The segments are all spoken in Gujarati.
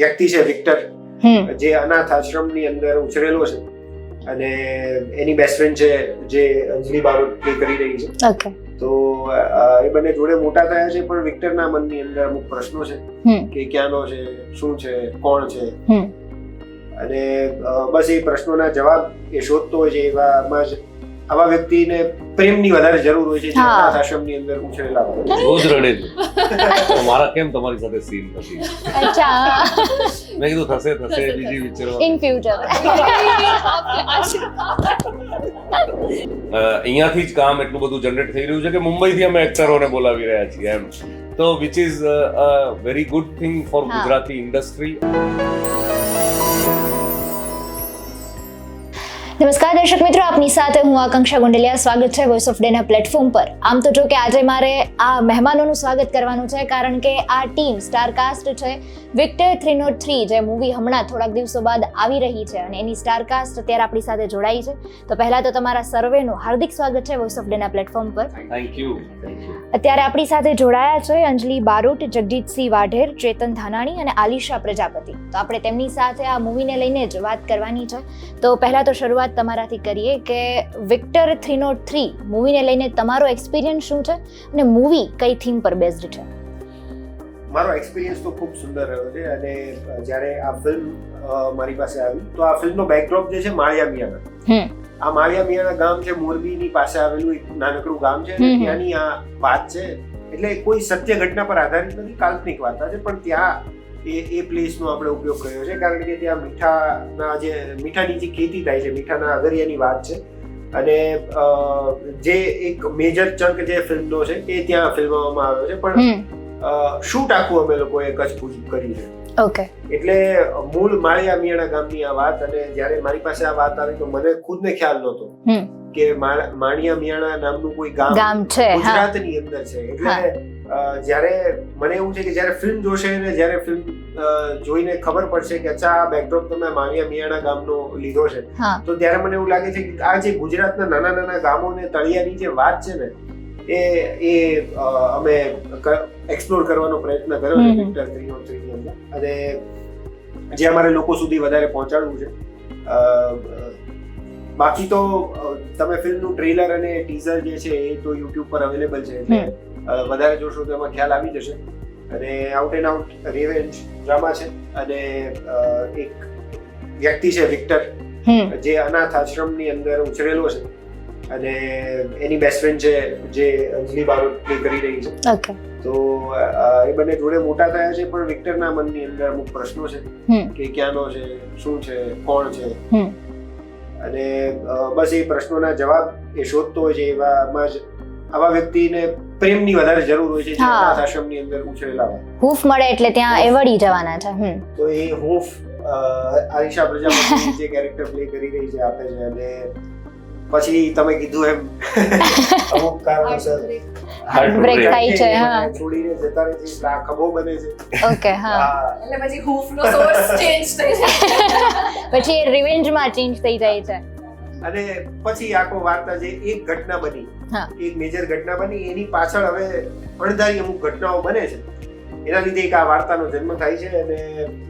વ્યક્તિ છે વિક્ટર જે અનાથ આશ્રમની અંદર ઉછરેલો છે. અને એની બેસ્ટ ફ્રેન્ડ છે જે અંજલિ બારોટ પ્લે કરી રહી છે. તો એ બંને જોડે મોટા થયા છે પણ વિક્ટરના મનની અંદર અમુક પ્રશ્નો છે. કે ક્યાંનો છે શું છે કોણ છે? અને બસ એ પ્રશ્નોના જવાબ એ શોધતો હોય છે એવામાં જ આવા વ્યક્તિને પ્રેમની વધારે જરૂર હોય છે જે હા. અનાથ આશ્રમની અંદર ઉછરેલા હોય રોજ રડે છે. તો મારા કેમ તમારી સાથે સીન નથી? અચ્છા. મેં કીધું થશે થશે બીજી વિચારવા ઇન ફ્યુચર અહીંયાથી જ કામ એટલું બધું જનરેટ થઈ રહ્યું છે કે મુંબઈથી અમે એક્ટરોને બોલાવી રહ્યા છીએ એમ. તો which is a very good thing for હા. ગુજરાતી ઇન્ડસ્ટ્રી નમસ્કાર દર્શક મિત્રો આપની સાથે હું આકાંક્ષા ગુંડલિયા. સ્વાગત છે વોઇસ ઓફ ડેના પ્લેટફોર્મ પર. આમ તો જો કે આજે મારે આ મહેમાનોનું સ્વાગત કરવાનું છે કારણ કે આ ટીમ સ્ટારકાસ્ટ છે વિક્ટર થ્રી નોટ થ્રી જે મૂવી હમણાં થોડાક દિવસો બાદ આવી રહી છે અને એની સ્ટારકાસ્ટ અત્યારે આપણી સાથે જોડાઈ છે. તો પહેલાં તો તમારા સર્વેનું હાર્દિક સ્વાગત છે વોઇસ ઓફ ડેના પ્લેટફોર્મ પર. થેન્ક યુ અત્યારે આપણી સાથે જોડાયા છે અંજલિ બારોટ જગજીતસિંહ વાઢેર ચેતન ધાનાણી અને આલિશા પ્રજાપતિ. તો આપણે તેમની સાથે આ મૂવીને લઈને જ વાત કરવાની છે. તો પહેલા તો શરૂઆત તમારાથી કરીએ કે વિક્ટર થ્રી નોટ થ્રી મૂવીને લઈને તમારો એક્સપિરિયન્સ શું છે અને મૂવી કઈ થીમ પર બેઝડ છે? મારો એક્સપિરિયન્સ તો ખૂબ સુંદર રહ્યો છે અને જ્યારે આ ફિલ્મ મારી પાસે આવી તો આ ફિલ્મનો બેકડ્રોપ જે છે માળિયા મિયાના. આ માળિયા મિયાના ગામ છે મોરબીની પાસે આવેલું એક નાનકડું ગામ છે. ત્યાંની આ વાત છે એટલે કોઈ સત્ય ઘટના પર આધારિત નથી કાલ્પનિક વાર્તા છે પણ ત્યાં એ એ પ્લેસનો આપણે ઉપયોગ કર્યો છે. કારણ કે ત્યાં મીઠાના જે મીઠાની જે ખેતી થાય છે મીઠાના અગરિયાની વાત છે. અને જે એક મેજર ચંક જે ફિલ્મનો છે એ ત્યાં ફિલ્મવામાં આવ્યો છે. પણ શૂટ આખું અમે લોકોએ કચ્છ કર્યું છે? ઓકે એટલે મૂળ માળિયા મિયાણા ગામની આ વાત અને જ્યારે મારી પાસે આ વાત આવી તો મને ખુદને ખ્યાલ નહોતો કે માણિયા મિયાણા નામનું કોઈ ગામ ગામ છે ગુજરાતની અંદર છે. એટલે જ્યારે મને એવું છે કે જ્યારે ફિલ્મ જોશે ને જ્યારે ફિલ્મ જોઈને ખબર પડશે કે અચ્છા આ બેકડ્રોપ તમે મારિયા મિયાણા ગામનો લીધો છે. તો ત્યારે મને એવું લાગે છે કે આ જે ગુજરાતના નાના નાના ગામો ને તળિયાની જે વાત છે ને એ એ અમે એક્સપ્લોર કરવાનો પ્રયત્ન કર્યો છે. થ્રી ઓન થ્રીની અંદર. અને જે અમારે લોકો સુધી વધારે પહોંચાડવું છે. બાકી તો તમે ફિલ્મનું ટ્રેલર અને ટીઝર જે છે એ તો યુટ્યુબ પર અવેલેબલ છે એટલે વધારે જોશો તો એમાં ખ્યાલ આવી જશે. અને out and out revenge drama છે. અને એક વ્યક્તિ છે વિક્ટર જે અનાથ આશ્રમની અંદર ઉછરેલો છે. અને એની બેસ્ટ ફ્રેન્ડ છે જે અંજલિ બારોટ પ્લે કરી રહી છે. તો એ બંને જોડે મોટા થયા છે પણ વિક્ટરના મનની અંદર અમુક પ્રશ્નો છે. કે ક્યાંનો છે શું છે કોણ છે? અને બસ એ પ્રશ્નોના જવાબ એ શોધતો હોય છે એવામાં જ આવા વ્યક્તિને પ્રેમની વધારે જરૂર હોય છે જે હા. અનાથ આશ્રમની અંદર ઉછરેલા હોય. હૂફ મળે એટલે ત્યાં એ વળી જવાના છે હમ. તો એ હૂંફ અ, આલિશા પ્રજાપતિ જે કેરેક્ટર પ્લે કરી રહી છે આપે છે અને પછી તમે કીધું એમ અમુક કારણોસર Heartbreak થાય છે, હા. છોડીને જતા રહે છે એટલે આ ખભો બને છે. ઓકે હા. આ એટલે પછી હૂફનો સોર્સ ચેન્જ થઈ જાય. પછી એ રિવેન્જમાં ચેન્જ થઈ જાય છે. અને પછી આખો વાર્તા જે એક ઘટના બની એક મેજર ઘટના બની એની પાછળ હવે અણધારી અમુક ઘટનાઓ બને છે. એના લીધે એક આ વાર્તાનો જન્મ થાય છે અને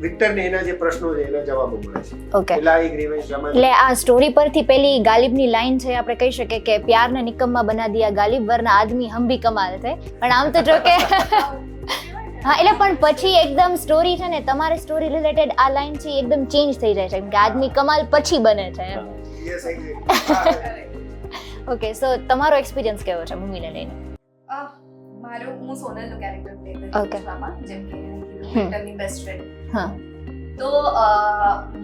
વિક્ટરને એના જે પ્રશ્નો છે એના જવાબો મળે છે. પેલા એક રિવેન્જ ડ્રામા એટલે આ સ્ટોરી પરથી પેલી ગાલિબની લાઈન છે આપણે કહી શકીએ કે પ્યારને નિકમ્મા બના દિયા ગાલિબ વરના આદમી હમ ભી કમાલ છે. પણ આમ તો જો કે હા એટલે પણ પછી એકદમ સ્ટોરી છે ને તમારી સ્ટોરી રિલેટેડ આ લાઈન છે એકદમ ચેન્જ થઈ જાય છે. કેમ કે આદમી કમાલ પછી બને છે એમ. ઓકે સો તમારો એક્સપિરિયન્સ કેવો છે મૂવીને લઈને? મારો હું સોનલનો કેરેક્ટર પ્લે કરી છું આમાં જેમ કે હમ. બેસ્ટ ફ્રેન્ડ હા. તો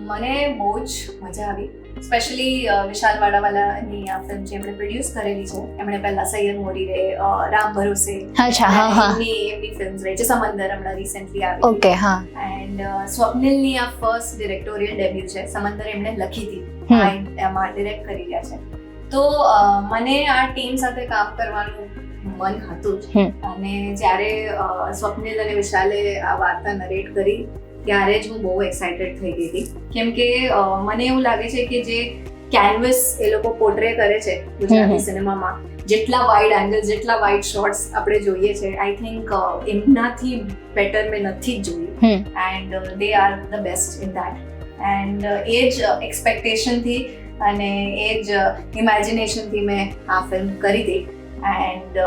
મને બહુ જ મજા આવી. સ્પેશિયલી વિશાલ વાડાવાલાની આ ફિલ્મ જે એમણે પ્રોડ્યુસ કરેલી છે એમણે પહેલા સૈયદ મોરી રે રામ ભરોસે અચ્છા હા હા. એમની એમની ફિલ્મ્સ રહી છે સમંદર હમણાં રિસેન્ટલી આવી. ઓકે હા. એન્ડ સ્વપ્નિલની આ ફર્સ્ટ ડિરેક્ટોરિયલ ડેબ્યુ છે સમંદર એમણે લખી હતી. એમાં ડિરેક્ટ કરી રહ્યા છે? તો મને આ ટીમ સાથે કામ કરવાનું મન હતું જ. અને જ્યારે સ્વપ્નિલ અને વિશાલે આ વાર્તા નરેટ કરી ત્યારે જ હું બહુ એક્સાઇટેડ થઈ ગઈ હતી. કેમ કે મને એવું લાગે છે કે જે કેનવસ એ લોકો પોર્ટ્રે કરે છે ગુજરાતી સિનેમામાં જેટલા વાઇડ એંગલ જેટલા વાઇડ શોર્ટ્સ આપણે જોઈએ છે આઈ થિંક એમનાથી બેટર મેં નથી જ જોયું. And they are the best in that and એ જ એક્સપેક્ટેશનથી અને એ જ ઇમેજિનેશનથી મેં આ ફિલ્મ કરી હતી. એન્ડ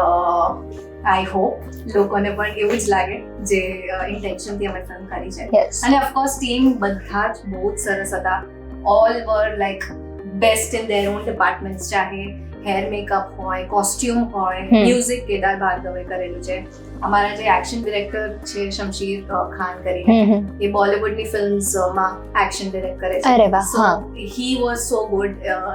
આઈ હોપ લોકોને પણ એવું જ લાગે જે ઇન્ટેન્શનથી અમે ફિલ્મ કરી છે. અને ઓફકોર્સ ટીમ બધા જ બહુ જ સરસ હતા. All were like best in their own departments ચાહે હેર મેકઅપ હોય કોસ્ટ્યુમ હોય મ્યુઝિક કેદાર ભાર્ગવે કરેલું છે. અમારા જે એક્શન ડિરેક્ટર છે શમશીર ખાન કરીને એ હમ. એ બોલિવૂડની ફિલ્મ્સમાં એક્શન ડિરેક્ટ કરે છે. So he. Was so good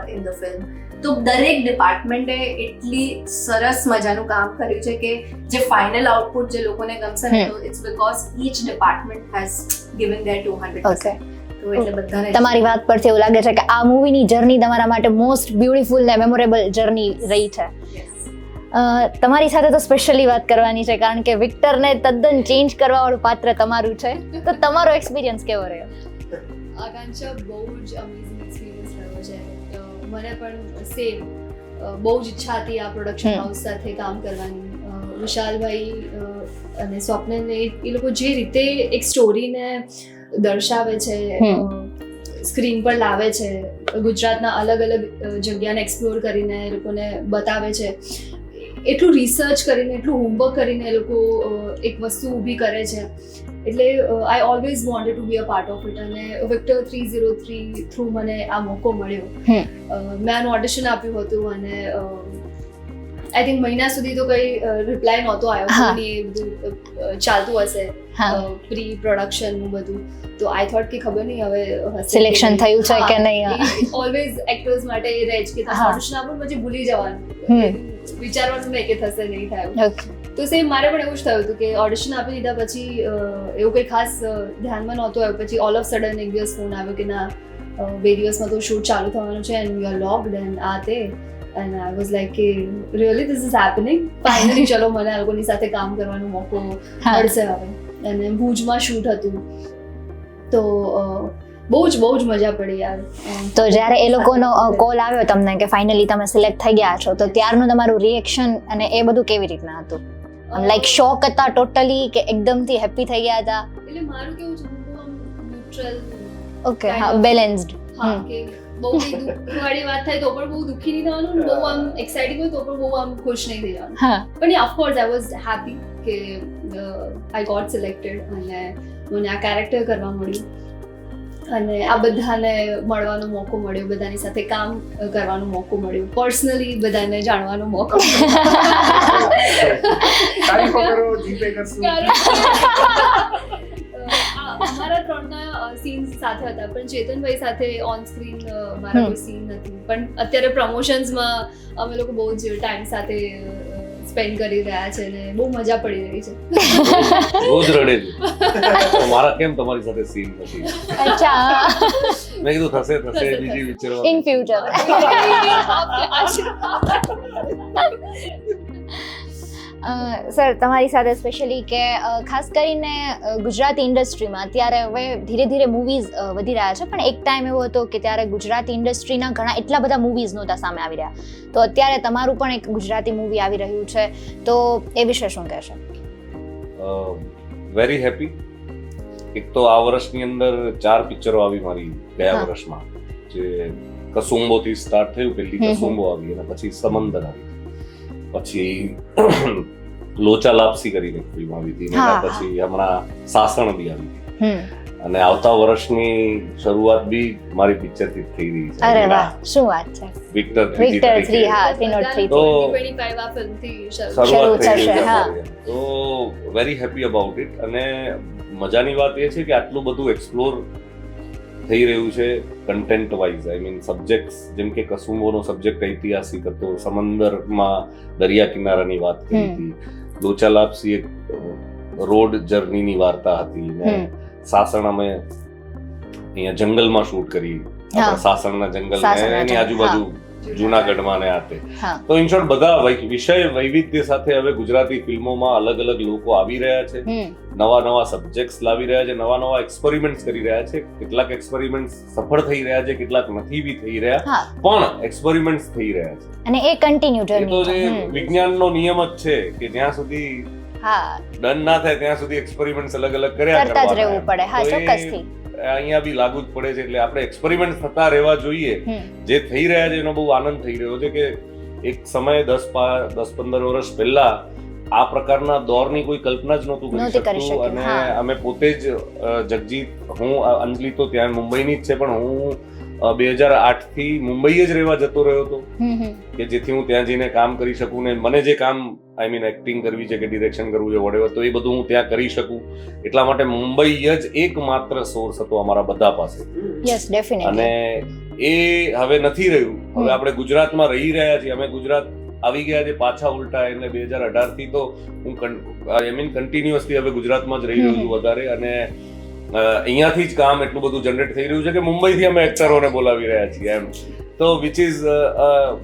in the film તો દરેક ડિપાર્ટમેન્ટે એટલી સરસ મજાનું કામ કર્યું છે કે જે ફાઇનલ આઉટપુટ જે લોકોને ગમશે ને તો it's because each department has given their two hundred okay તો એટલે બધાને તમારી વાત પરથી એવું લાગે છે કે આ મૂવીની જર્ની તમારા માટે મોસ્ટ બ્યુટીફુલ ને મેમોરેબલ જર્ની રહી છે. તમારી સાથે તો સ્પેશિયલી વાત કરવાની છે કારણ કે વિક્ટરને તદ્દન ચેન્જ કરવાવાળું પાત્ર તમારું છે. તો તમારો એક્સપિરિયન્સ કેવો રહ્યો? આકાંક્ષા બહુ જ અમેઝિંગ એક્સપિરિયન્સ રહ્યો છે. મને પણ સેમ બહુ જ ઈચ્છા હતી આ પ્રોડક્શન. હાઉસ સાથે કામ કરવાની. વિશાલભાઈ અને સ્વપ્નને એ લોકો જે રીતે એક સ્ટોરીને દર્શાવે છે સ્ક્રીન પર લાવે છે ગુજરાતના અલગ અલગ જગ્યાને એક્સપ્લોર કરીને એ લોકોને બતાવે છે. એટલું રિસર્ચ કરીને એટલું હોમવર્ક કરીને એ લોકો એક વસ્તુ ઊભી કરે છે. એટલે I always wanted to be a part of it અને Victor three zero three through મને આ મોકો મળ્યો. મેં આનું ઓડિશન આપ્યું હતું અને આઈ થિંક મહિના સુધી તો કઈ રિપ્લાય નહોતો આવ્યો. અને એ બધું ચાલતું હશે. પ્રી પ્રી પ્રોડક્શનનું બધું. તો આઈ થોટ કે ખબર નહીં હવે સિલેક્શન થયું છે કે નહીં ઓલવેઝ એક્ટર્સ માટે એ રહે છે કે તમારું નામ પછી ભૂલી જવાનું. વિચારવાનું નહીં કે થશે નહીં થાય તો સેમ મારે પણ એવું જ થયું હતું કે ઓડિશન આપી દીધા પછી એવું કંઈ ખાસ ધ્યાનમાં નહોતું આવ્યું. પછી ઓલ ઓફ સડન એક દિવસ ફોન આવ્યો કે ના બે દિવસમાં તો શૂટ ચાલુ થવાનું છે and you are locked and આ તે. એન્ડ આઈ વોઝ લાઈક કે really this is happening finally ચલો મને આ લોકોની સાથે કામ કરવાનો મોકો. મળશે હવે અને ભુજમાં શૂટ હતું તો બહુ જ બહુ જ મજા પડી યાર તો જ્યારે એ લોકોનો કોલ આવ્યો તમને કે ફાઇનલી તમે સિલેક્ટ થઈ ગયા છો તો ત્યારનું તમારું રિએક્શન અને એ બધું કેવી રીતના હતું? લાઈક શોક હતા ટોટલી કે એકદમથી હેપી થઈ ગયા હતા? એટલે મારું કેવું છે ઓકે હા. બેલેન્સ્ડ હા બહુ દુઃખવાળી વાત થાય તો પણ બહુ દુઃખી નહીં થવાનું બહુ આમ એક્સાઇટિંગ હોય તો પણ બહુ આમ ખુશ નહીં થઈ જવાનું હા. પણ ઓફકોર્સ આઈ વોઝ હેપી કે આઈ ગોટ સિલેક્ટેડ અને મને આ કેરેક્ટર કરવા મળ્યું. અને આ બધાને મળવાનો મોકો મળ્યો બધાની સાથે કામ કરવાનો મોકો મળ્યો. પર્સનલી બધાને જાણવાનો મોકો મળ્યો. અમારા ત્રણના સીન્સ સાથે હતા પણ ચેતનભાઈ સાથે ઓન સ્ક્રીન મારા કોઈ સીન નથી. પણ અત્યારે પ્રમોશન્સમાં અમે લોકો બહુ જ ટાઈમ સાથે સ્પેન્ડ કરી રહ્યા છે ને બહુ મજા પડી રહી છે. રોજ રડે છે. મારા કેમ તમારી સાથે સીન નથી? અચ્છા. મેં કીધું થશે થશે બીજી. વિચારવા ઇન ફ્યુચર સર તમારી સાથે સ્પેશિયલી કે ખાસ કરીને ગુજરાતી ઇન્ડસ્ટ્રીમાં અત્યારે હવે ધીરે ધીરે મૂવીઝ વધી રહ્યા છે. પણ એક ટાઈમ એવો હતો કે ત્યારે ગુજરાતી ઇન્ડસ્ટ્રીના ઘણા એટલા બધા મૂવીઝ નહોતા સામે આવી રહ્યા. તો અત્યારે તમારું પણ એક ગુજરાતી મૂવી આવી રહ્યું છે. તો એ વિશે શું કહેશો? વેરી હેપી એક તો આ વર્ષની અંદર ચાર પિક્ચરો આવી મારી ગયા. વર્ષમાં. જે કસુંબો થી સ્ટાર્ટ થયું હમ. કસુંબો આવી અને પછી સમંદર આવી. પછી લોચા લાપસી કરીને ફિલ્મ આવી હતી એના પછી હમણાં સાસણ બી આવી હતી. અને આવતા વર્ષની શરૂઆત બી મારી પિક્ચરથી થઈ રહી છે. અરે વાહ શું વાત છે? વિક્ટર વિક્ટર 3 હા થ્રી નોટ થ્રી. તો- 25 આ ફિલ્મથી શરૂ થઈ થશે, છે હા. તો વેરી હેપી અબાઉટ ઇટ અને મજાની વાત એ છે કે આટલું બધું એક્સપ્લોર થઈ રહ્યું છે content wise I mean subject જેમ કે કસુંબોનો સબ્જેક્ટ ઐતિહાસિક હતો સમંદરમાં દરિયા કિનારાની વાત કરી હતી. લોચા લાપસી એક રોડ જર્નીની વાર્તા હતી. ને સાસણ અમે અહીંયા જંગલમાં શૂટ કરી. સાસણના જંગલ એની આજુબાજુ જુનાગઢમાં ને આ તે ઇન શોર્ટ બધા વિષય વૈવિધ્ય સાથે હવે ગુજરાતી ફિલ્મોમાં અલગ અલગ લોકો આવી રહ્યા છે. નવા નવા સબ્જેક્ટ્સ લાવી રહ્યા છે નવા નવા એક્સપેરિમેન્ટ્સ કરી રહ્યા છે. કેટલાક એક્સપેરિમેન્ટ્સ સફળ થઈ રહ્યા છે કેટલાક નથી બી થઈ રહ્યા. પણ એક્સપેરિમેન્ટ્સ થઈ રહ્યા છે. અને એ કન્ટિન્યુ જર્ની તો જે વિજ્ઞાનનો નિયમ જ છે કે જ્યાં સુધી હા. ડન ના થાય ત્યાં સુધી એક્સપેરિમેન્ટ્સ અલગ અલગ કર્યા કરતા જ રહેવું પડે. હા ચોક્કસથી. અહીંયા બી લાગુ જ પડે છે એટલે આપણે એક્સપેરિમેન્ટ થતા રહેવા જોઈએ. જે થઈ રહ્યા છે એનો બહુ આનંદ થઈ રહ્યો છે કે એક સમયે દસ દસ પંદર વર્ષ પહેલા આ પ્રકારના દોરની કોઈ કલ્પના જ નહોતું કરી શકતું અને અમે પોતે જ જગજીત હું અંજલિ તો ત્યાં મુંબઈની જ છે પણ હું બે હજાર આઠથી મુંબઈ જ રહેવા જતો રહ્યો હતો. કે જેથી હું ત્યાં જઈને કામ કરી શકું ને મને જે કામ આઈ મીન એક્ટિંગ કરવી છે કે ડિરેક્શન કરવું છે વડેવર તો એ બધું હું ત્યાં કરી શકું. એટલા માટે મુંબઈ જ એકમાત્ર સોર્સ હતો અમારા બધા પાસે. યસ ડેફિનેટલી અને એ હવે નથી રહ્યું. હવે આપણે ગુજરાતમાં રહી રહ્યા છીએ. અમે ગુજરાત આવી ગયા છે પાછા ઉલટા એટલે બે હજાર અઢારથી તો હું આઈ મીન કન્ટિન્યુઅસલી હવે ગુજરાતમાં જ રહી રહ્યો છું વધારે. અને અહીંયાથી જ કામ એટલું બધું જનરેટ થઈ રહ્યું છે કે મુંબઈથી અમે એક્ટરોને બોલાવી રહ્યા છીએ એમ. તો which is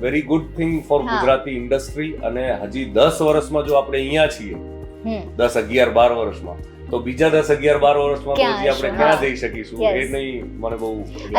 very good thing for Gujarati industry અને હજી દસ વર્ષમાં જો આપણે અહીંયા છીએ દસ અગિયાર બાર વર્ષમાં તો બીજા દસ અગિયાર બાર વર્ષમાં પછી આપણે ક્યાં જઈ શકીશું. એ નહીં મને બહુ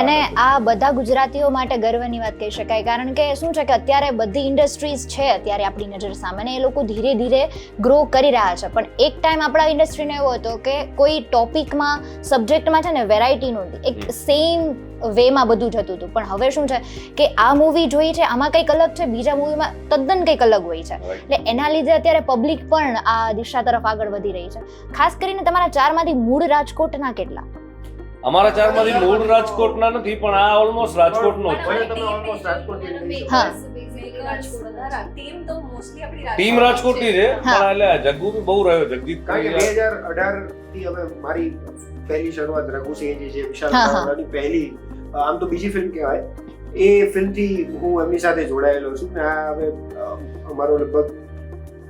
અને આ બધા ગુજરાતીઓ માટે ગર્વની વાત કહી શકાય. કારણ કે શું છે કે અત્યારે બધી ઇન્ડસ્ટ્રીઝ છે અત્યારે આપણી નજર સામે અને એ લોકો ધીરે ધીરે ગ્રો કરી રહ્યા છે. પણ એક ટાઈમ આપણા ઇન્ડસ્ટ્રીને એવો હતો કે કોઈ ટોપિકમાં સબ્જેક્ટમાં છે ને વેરાયટી નહોતી એક સેમ વેમાં બધું જતું હતું. પણ હવે શું છે કે આ મૂવી જોઈ છે આમાં કંઈક અલગ છે બીજા મૂવીમાં તદ્દન કંઈક અલગ હોય છે. એટલે એના લીધે અત્યારે પબ્લિક પણ આ દિશા તરફ આગળ વધી રહી છે. ખાસ કરીને તમારા ચારમાંથી મૂળ રાજકોટના કેટલા? અમારા ચારમાંથી મૂળ રાજકોટના નથી પણ આ ઓલમોસ્ટ રાજકોટનો છે હા. ટીમ તો મોસ્ટલી આપણી ટીમ રાજકોટની છે હા. પણ એટલે જગ્ગુ બી બહુ રહ્યો જગજીત કારણ કે બે હજાર અઢારથી હવે મારી પહેલી શરૂઆત રઘુ સિંહજી જે વિશાલ હા, હા. પહેલી આમ તો બીજી ફિલ્મ કહેવાય. એ ફિલ્મથી હું એમની સાથે જોડાયેલો છું ને આ હવે અમારો લગભગ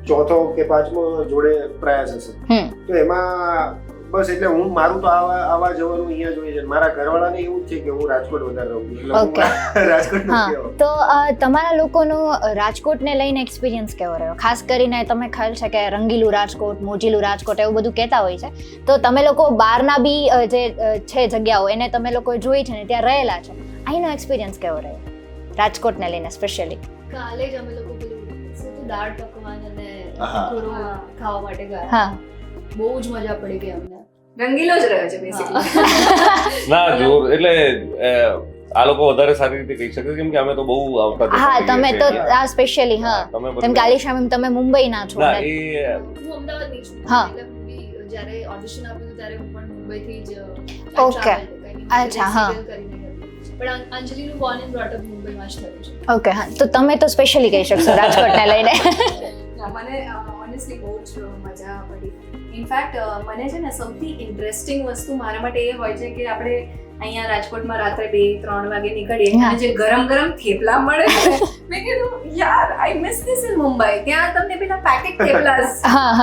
ચોથો કે પાંચમો જોડે પ્રયાસ હશે. તો એમાં બસ એટલે હું મારું તો આવા આવા જવાનું અહીંયા જોઈએ છે. મારા ઘરવાળાને એવું જ છે કે હું રાજકોટ વધારે રહું એટલે હું રાજકોટ હા તો તમારા લોકોનો રાજકોટને લઈને એક્સપિરિયન્સ કેવો રહ્યો? ખાસ કરીને તમે ખ્યાલ છે કે રંગીલું રાજકોટ મોજીલું રાજકોટ એવું બધું કહેતા હોય છે. તો તમે લોકો બહારના બી જે છે જગ્યાઓ એને તમે લોકો જોઈ છે ને ત્યાં રહેલા છો. અહીંનો એક્સપિરિયન્સ કેવો રહ્યો? રાજકોટને લઈને સ્પેશિયલી કાલે જ અમે લોકો પેલું દાળ પકવાન અને હા. ખાવા માટે ગયા. હા. બહુ જ મજા પડી ગઈ અમને. રંગીલો જ રહ્યો છે બેસિકલી ના જો એટલે આ લોકો વધારે સારી રીતે કહી શકે કેમ કે અમે તો બહુ આવતા હા તમે તો આ સ્પેશિયલી હા. તમે તેમ શામ કે મુંબઈ ના તમે મુંબઈના છો ના એ હું અમદાવાદની છું. હા. જ્યારે ઓડિશન આપ્યું ત્યારે હું પણ મુંબઈથી જ ઓકે અચ્છા, હા. પણ અંજલિનું બોર્ન એન્ડ બ્રોટ અપ મુંબઈમાં જ થયું છે. ઓકે હા. તો તમે તો સ્પેશિયલી કહી શકશો રાજકોટને લઈને. મને ઓનેસ્ટલી બહુ જ મજા પડી. ઇનફેક્ટ મને છે ને સૌથી ઇન્ટરેસ્ટિંગ વસ્તુ મારા માટે એ હોય છે કે આપણે અહીંયા રાજકોટમાં રાત્રે બે ત્રણ વાગે નીકળીએ અને જે ગરમ ગરમ થેપલા મળે મેં કીધું યાર I miss this in Mumbai ત્યાં તમને પેલા પેકેટ થેપલા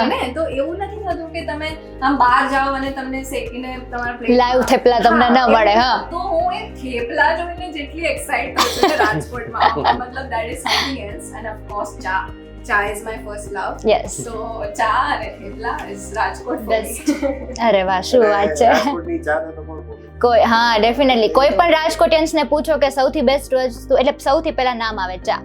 ને? તો એવું નથી થતું કે તમે આમ બહાર જાઓ અને તમને શેકીને તમારા પ્લેટ લાઈવ થેપલા તમને ન મળે, હા. તો હું એ થેપલા જોઈને જેટલી એક્સાઇટ છું રાજકોટમાં. મતલબ that is something else and of course chai. Chai is my first love yes so chai અને થેપલા ઇઝ રાજકોટ બેસ્ટ અરે વાહ શું વાત છે રાજકોટની ચા તો કોઈ હા ડેફિનેટલી કોઈ પણ રાજકોટિયન્સને પૂછો કે સૌથી બેસ્ટ વસ્તુ એટલે સૌથી પહેલા નામ આવે ચા.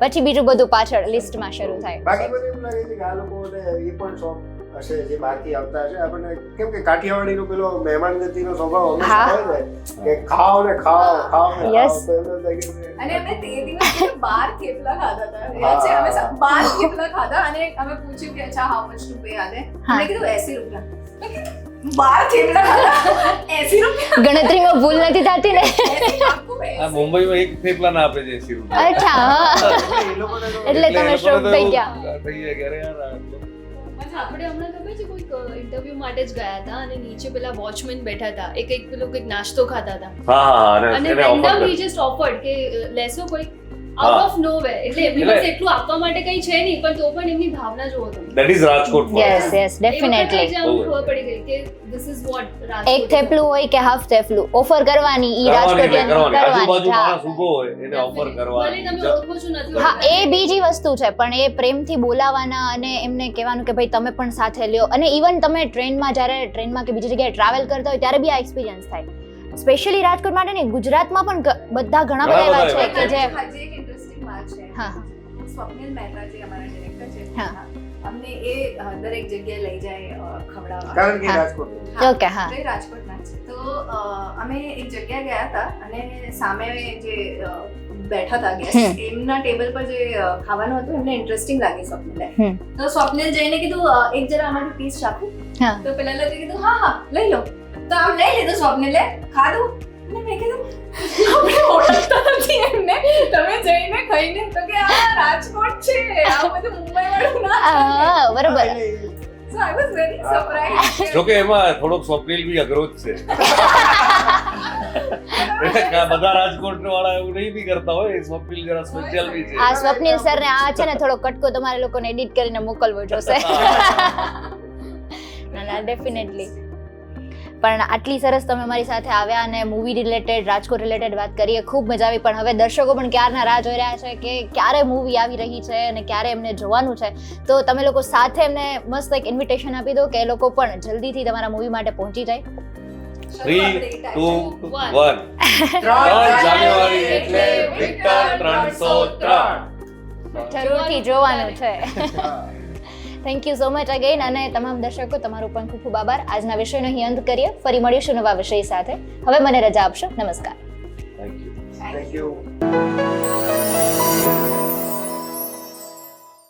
પછી બીજું બધું પાછળ લિસ્ટમાં શરૂ થાય. બાકી મને એવું લાગે છે કે આ લોકોને એ પણ શોખ. હશે જે બહારથી આવતા હશે. આપણને કેમ કે કાઠિયાવાડીનો પેલો મહેમાન ગતિનો સ્વભાવ હંમેશા. હોય ને કે ખાઓ ને ખાઓ ખાઓ કે અને અમે તે દિવસે બાર થેપલા ખાધા હતા. છે? અમે બાર થેપલા ખાધા અને અમે પૂછ્યું કે અચ્છા હાઉ મચ ટુ પે આને મેં કીધું 80 રૂપિયા. બાર થેપલા ખાધા? 80 રૂપિયા? ગણતરીમાં ભૂલ નથી થતી ને? આ મુંબઈમાં એક થેપલા ના આપે છે એસી રૂપિયા. અચ્છા એટલે તમે તો થઈ ગયા. થઈ ગયા યાર આ તો- આપણે હમણાં ખબર છે કોઈક ઇન્ટરવ્યુ માટે જ ગયા હતા અને નીચે પેલા વોચમેન બેઠા હતા. એ કંઈક પેલો કંઈક નાસ્તો ખાતા હતા. અને રેન્ડમ હી જસ્ટ ઓફર્ડ કે લેસો લેશો કોઈ? આઉટ ઓફ નો એટલે એમની પાસે એટલું આપવા માટે કંઈ છે નહીં પણ તો પણ એમની ભાવના જુઓ તમે. That is Rajkot yes yes definitely જ આમ બહુ જ. ખબર પડી ગઈ કે ધીસ ઇઝ વોટ એક થેપલું હોય કે હાફ થેપલું. ઓફર કરવાની ઈ કરવાની એટલે કરવાની. આજુબાજુ માણસ ઊભો હોય એને ઓફર ભલે તમે ઓળખો છો નથી હા એ બીજી વસ્તુ છે પણ એ પ્રેમથી બોલાવાના અને એમને કહેવાનું કે ભાઈ તમે પણ સાથે લ્યો. અને ઇવન તમે ટ્રેનમાં જ્યારે ટ્રેનમાં કે બીજી જગ્યાએ ટ્રાવેલ કરતા હોય ત્યારે બી આ એક્સપિરિયન્સ થાય. સ્પેશિયલી રાજકોટ માટે નહીં ગુજરાતમાં પણ બધા ઘણા બધા એવા છે કે જે હા. સ્વપ્નિલ મહેતા જે અમારા ડિરેક્ટર છે અમને એ દરેક જગ્યાએ લઈ જાય ખવડાવવા. કારણ કે રાજકોટ. ઓકે હા. તો રાજકોટના છે. તો અમે એક જગ્યા ગયા હતા અને સામે જે બેઠા હતા ગેસ્ટ એમના ટેબલ પર જે ખાવાનું હતું એમને ઇન્ટરેસ્ટિંગ લાગી સ્વપ્નિલે. તો સ્વપ્નિલ જઈને કીધું એક જરા અમારું પીસ છાપું તો પેલા લોકો કીધું હા હા લઈ લો. તો આમ લઈ લીધું સ્વપ્નિલે. ખાધું. અને મેં કીધું આપણે ઓળખતા નથી એમને. તમે જઈને ખાઈને તો કે આ રાજકોટ છે આ બધું મુંબઈ વાળું ના હા so I was very surprise જોકે એમાં થોડોક સ્વપ્નિલ બી અઘરો જ છે. બધા રાજકોટ વાળા એવું નહીં બી કરતા હોય સ્વપ્નિલ જરા સ્પેશિયલ બી છે. આ સ્વપ્નિલ સર ને આ છે ને થોડો કટકો તમારે લોકોને એડિટ કરીને મોકલવો જોશે. ના ના ડેફિનેટલી પણ આટલી સરસ તમે મારી સાથે આવ્યા અને મૂવી રિલેટેડ રાજકોટ રિલેટેડ વાત કરીએ ખૂબ મજા આવી. પણ હવે દર્શકો પણ ક્યારના રાહ જોઈ રહ્યા છે કે ક્યારે મૂવી આવી રહી છે અને ક્યારે એમને જોવાનું છે. તો તમે લોકો સાથે એમને મસ્ત એક ઇન્વિટેશન આપી દો કે એ લોકો પણ જલ્દીથી તમારા મૂવી માટે પહોંચી જાય. થ્રી ટુ વન ત્રણ જાન્યુઆરી એટલે વિક્ટર ત્રણસો ત્રણ. જરૂરથી જોવાનું છે. Thank you so much again અને તમામ દર્શકો તમારો પણ ખૂબ ખૂબ આભાર. આજના વિષયનો અહીં અંત કરીએ. ફરી મળીશું નવા વિષય સાથે. હવે મને રજા આપશો. નમસ્કાર. Thank you thank you